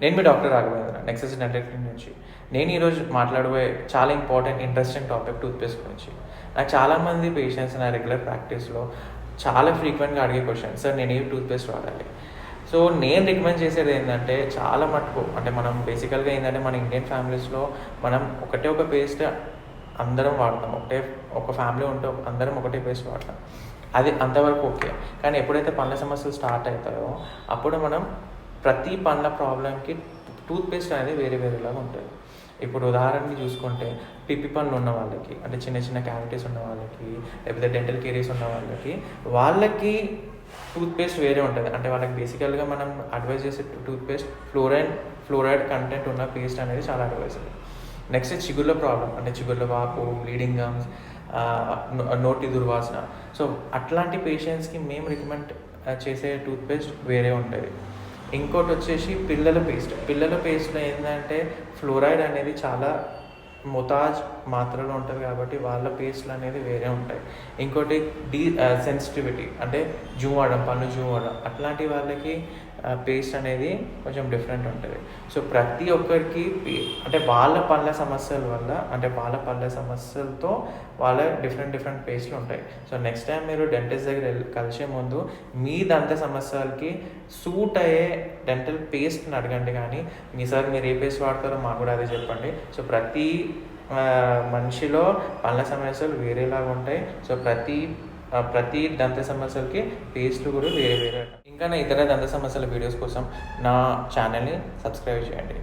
నేను మీ doctor Raghavendra Nexus dental నుంచి. నేను ఈరోజు మాట్లాడబోయే చాలా ఇంపార్టెంట్ ఇంట్రెస్టింగ్ టాపిక్ టూత్పేస్ట్ గురించి. నాకు చాలామంది పేషెంట్స్ నా రెగ్యులర్ ప్రాక్టీస్లో చాలా ఫ్రీక్వెంట్గా అడిగే క్వశ్చన్ సార్ నేను ఏ టూత్పేస్ట్ వాడాలి? సో నేను రికమెండ్ చేసేది ఏంటంటే చాలా మటుకు అంటే మనం బేసికల్గా ఏంటంటే మన ఇండియన్ ఫ్యామిలీస్లో మనం ఒకటే ఒక పేస్ట్ అందరం వాడతాం. ఒకటే ఒక ఫ్యామిలీ ఉంటే అందరం ఒకటే పేస్ట్ వాడతాం. అది అంతవరకు ఓకే కానీ ఎప్పుడైతే పండ్ల సమస్యలు స్టార్ట్ అవుతాయో అప్పుడు మనం ప్రతి పండ్ల ప్రాబ్లంకి టూత్పేస్ట్ అనేది వేరే వేరేలాగా ఉంటుంది. ఇప్పుడు ఉదాహరణకి చూసుకుంటే పిప్పి పనులు ఉన్న వాళ్ళకి అంటే చిన్న చిన్న క్యావిటీస్ ఉన్న వాళ్ళకి లేకపోతే డెంటల్ కేరీస్ ఉన్న వాళ్ళకి వాళ్ళకి టూత్పేస్ట్ వేరే ఉంటుంది. అంటే వాళ్ళకి బేసికల్గా మనం అడ్వైజ్ చేసే టూత్పేస్ట్ ఫ్లోరైడ్ ఫ్లోరైడ్ కంటెంట్ ఉన్న పేస్ట్ అనేది చాలా అడ్వైజ్ నెక్స్ట్ చిగుళ్ళ ప్రాబ్లం అంటే చిగుళ్ళ వాపు బ్లీడింగ్ గమ్స్ నోటి దుర్వాసన. సో అట్లాంటి పేషెంట్స్కి మేము రికమెండ్ చేసే టూత్పేస్ట్ వేరే ఉంటుంది ఇంకోటి వచ్చేసి పిల్లల పేస్ట్. పిల్లల పేస్ట్లో ఏంటంటే ఫ్లోరైడ్ అనేది చాలా మొతాజ్ మాత్రలో ఉంటుంది కాబట్టి వాళ్ళ పేస్ట్లు అనేది వేరే ఉంటాయి. ఇంకోటి డీ సెన్సిటివిటీ అంటే జూమ్ అవడం పన్ను జూమ్ అవడం అట్లాంటి వాళ్ళకి పేస్ట్ అనేది కొంచెం డిఫరెంట్ ఉంటుంది. సో ప్రతి ఒక్కరికి అంటే వాళ్ళ పళ్ళ సమస్యల వల్ల అంటే వాళ్ళ పళ్ళ సమస్యలతో వాళ్ళ డిఫరెంట్ డిఫరెంట్ పేస్ట్లు ఉంటాయి. సో నెక్స్ట్ టైం మీరు డెంటిస్ట్ దగ్గర కలిసే ముందు మీ దంత సమస్యలకి సూట్ అయ్యే డెంటల్ పేస్ట్ని అడగండి కానీ మీ సార్ మీరు ఏ పేస్ట్ వాడతారో మాకు కూడా అదే చెప్పండి. సో ప్రతి మనిషిలో పళ్ళ సమస్యలు వేరేలాగా ఉంటాయి సో ప్రతి ప్రతి దంత సమస్యలకి పేస్ట్లు కూడా వేరే వేరే ఉంటాయి. ఇంకా నా ఇతర దంత సమస్యల వీడియోస్ కోసం నా ఛానల్ని సబ్స్క్రైబ్ చేయండి